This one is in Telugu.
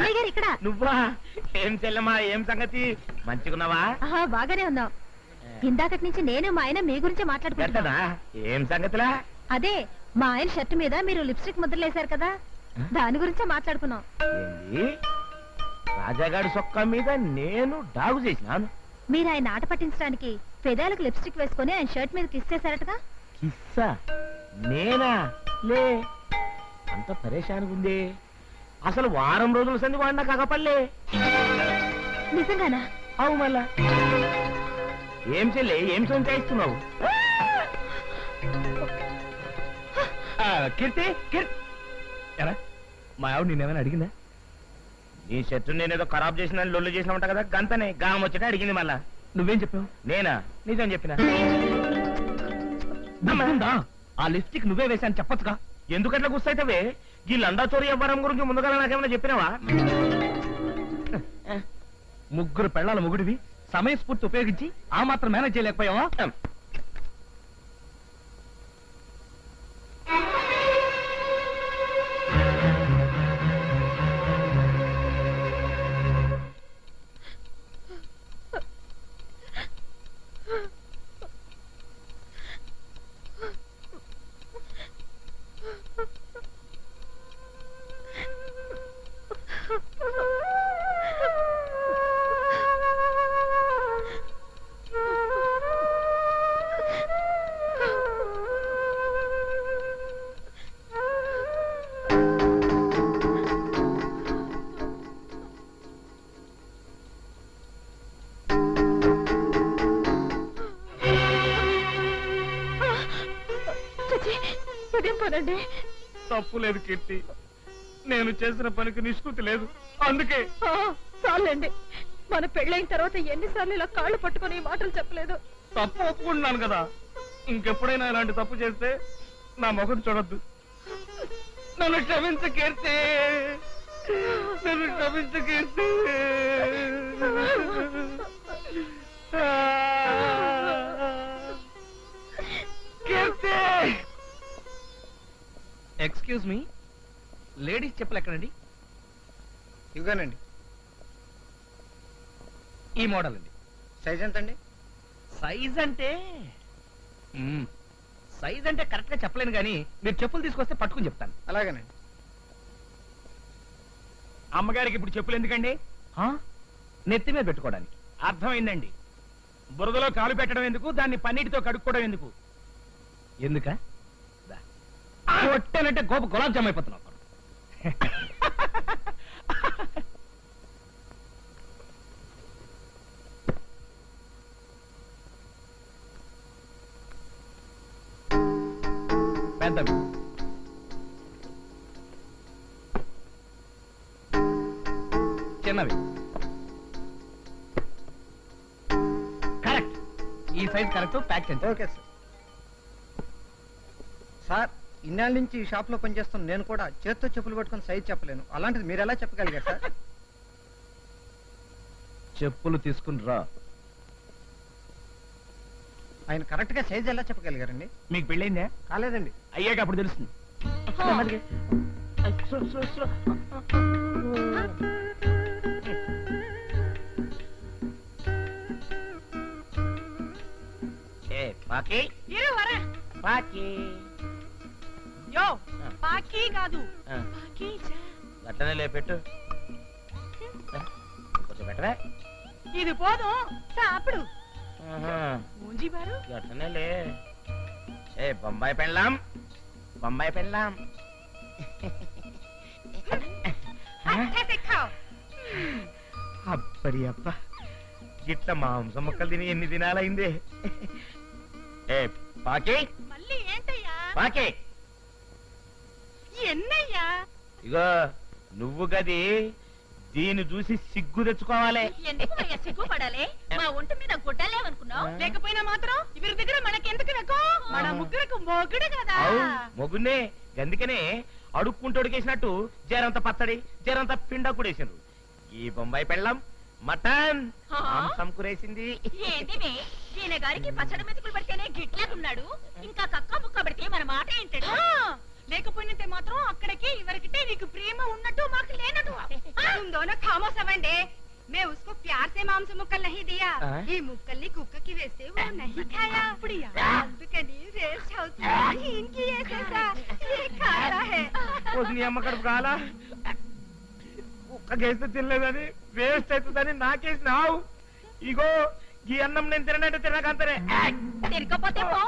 అన్నయ్య గారు ఇక్కడ. నువ్వా? ఏం చెల్లెమ్మా ఏం సంగతి? మంచిగున్నావా? ఆహా, బాగానే ఉన్నాం. ఇందాకటి నుంచి నేను మా ఆయన మీ గురించి మాట్లాడుకుంటున్నా. ఏం సంగతిలా? అదే మా ఆయన షర్ట్ మీద మీరు లిప్స్టిక్ ముద్రలేశారు కదా? దాని గురించే మాట్లాడుకున్నాం. ఏంది? రాజాగాడి సొక్క మీద నేను డాగు చేసినాను. మీరు ఆయన ఆట పట్టించడానికి పెదాలకు లిప్స్టిక్ వేసుకొని ఆయన షర్ట్ మీద కిస్ చేశారటగా? కిస్సా? నేనా? లే అంత ఉంది అసలు వారం రోజుల సంది వాడినా కాకపల్లే. నిజంగానా? అవు మళ్ళా ఏం చెల్లి ఏం సంచాయిస్తున్నావు? ఆ, కీర్తి కీర్తి. ఎరా మా ఆవిడ నేనేమైనా అడిగిందా? నీ షర్టు నేనేదో ఖరాబ్ చేసిన లొల్లు చేసిన ఉంటా కదా గంతనే గాం వచ్చి అడిగింది మళ్ళా. నువ్వేం చెప్పావు? నేనా? నిజం చెప్పిన? ఆ లిప్స్టిక్ నువ్వే వేశాను చెప్పొచ్చుగా. ఎందుకట్లా గుస్తైతవే ఈ లండా చోరీ వ్యవహారం గురించి ముందుగా నాకేమైనా చెప్పినావా? ముగ్గురు పెళ్ళాల ముగుడివి సమయస్ఫూర్తి ఉపయోగించి ఆ మాత్రం మేనేజ్ చేయలేకపోయావా? పనండి తప్పు లేదు కీర్తి. నేను చేసిన పనికి నిష్కృతి లేదు. అందుకే చాలండి. మన పెళ్ళైన తర్వాత ఎన్నిసార్లు ఇలా కాళ్ళు పట్టుకొని ఈ మాటలు చెప్పలేదు. తప్పు ఒప్పుకుంటున్నాను కదా. ఇంకెప్పుడైనా ఇలాంటి తప్పు చేస్తే నా ముఖం చూడొద్దు. నన్ను క్షమించ కీర్తి. నన్ను క్షమించ కీర్తి. కీర్తి ఎక్స్క్యూజ్ మీ. లేడీస్ చెప్పులు ఎక్కడండి? ఇవ్వగానండి ఈ మోడల్ అండి. సైజ్ ఎంత అండి సైజ్ అంటే? మ్మ్. సైజ్ అంటే కరెక్ట్గా చెప్పలేను కానీ మీరు చెప్పులు తీసుకొస్తే పట్టుకుని చెప్తాను. అలాగేనండి. అమ్మగారికి ఇప్పుడు చెప్పులు ఎందుకండి? ఆ? నెత్తి మీద పెట్టుకోవడానికి. అర్థమైందండి. బురదలో కాలు పెట్టడం ఎందుకు? దాన్ని పన్నీటితో కడుక్కోవడం ఎందుకు? ఎందుక? కొట్టానంటే గోప గులాబ్ జామ్ అయిపోతున్నావు. పెద్దవి. చిన్నవి. కరెక్ట్. ఈ సైజ్ కరెక్ట్ ప్యాక్ చేయండి. Okay sir. సార్ ఇన్నాళ్ళ నుంచి ఈ షాప్లో పనిచేస్తున్న నేను కూడా చేత్తో చెప్పులు పట్టుకొని సైజ్ చెప్పలేను. అలాంటిది మీరు ఎలా చెప్పగలిగారు సార్? చెప్పులు తీసుకుని రా. ఆయన కరెక్ట్గా సైజ్ ఎలా చెప్పగలిగారండి? మీకు పెళ్ళైందా? కాలేదండి. అయ్యాక అప్పుడు తెలుస్తుంది. ఏ పాకి? ఇరు వరా. పాకి. యో. పాకీ కాదు. ఆ, పాకీజా. లేపెట్టు. కొంచెం పెట్టవే. ఇది పోదుం సాపిడు ఆహా, మూంజీ బారు. గట్టనే లే. ఏ బొంబాయి పెళ్ళాం. బొంబాయి పెళ్ళాం. అప్పడి గిట్ల మాంసం ముక్కలు తిని ఎన్ని దినాలైంది. ఏ పాకి. మళ్ళీ ఏంటయ్యా? పాకి. ఎన్నయ్యా? ఇగో నువ్వు గది దీన్ని చూసి సిగ్గు తెచ్చుకోవాలి. ఎందుకు అయ్యా సిగ్గుపడాలి మా ఒంటి మీద గుడ్డలేవనుకున్నావు లేకపోయినా మాత్రం ఇవరి దగ్గర మనకెందుకు వెకో? మన ముగ్గురకు మొగుడు కదా. అవు మొగున్నే గందుకనే అడుక్కుంటూ అడిగేసినట్టు జరంత పచ్చడి జరంత పిండ కూడేసిండ్రు ఈ బొంబాయి పెళ్ళం మటన్? మాంసం కూరేసింది. ఏంటివి ఈయన గారికి పచ్చడి మెతుకులు పెడితేనే గిట్లేకున్నాడు ఇంకా కక్క ముక్క పెడితే మన మాట ఏంటాడు? లేకపోయినంతే మాత్రం అక్కడికి ఇవరికిటే నీకు ప్రేమ ఉన్నట్టు మాకు లేనట్టు तुम दोनों खामोश समझे मैं उसको प्यार से मांस मुक्कल नहीं दिया ये मुक्कल कुक की वैसे वो नहीं खाया इनकी ये ये खा रहा है उसने అమ్మ కడుపు కాల కుక్క గేస్తే తినలేదని వేస్ట్ అవుతుందని నాకేసి నావు ఇగో ఈ అన్నం నేను తిననంటే తినకంతనే తిరగకపోతే పో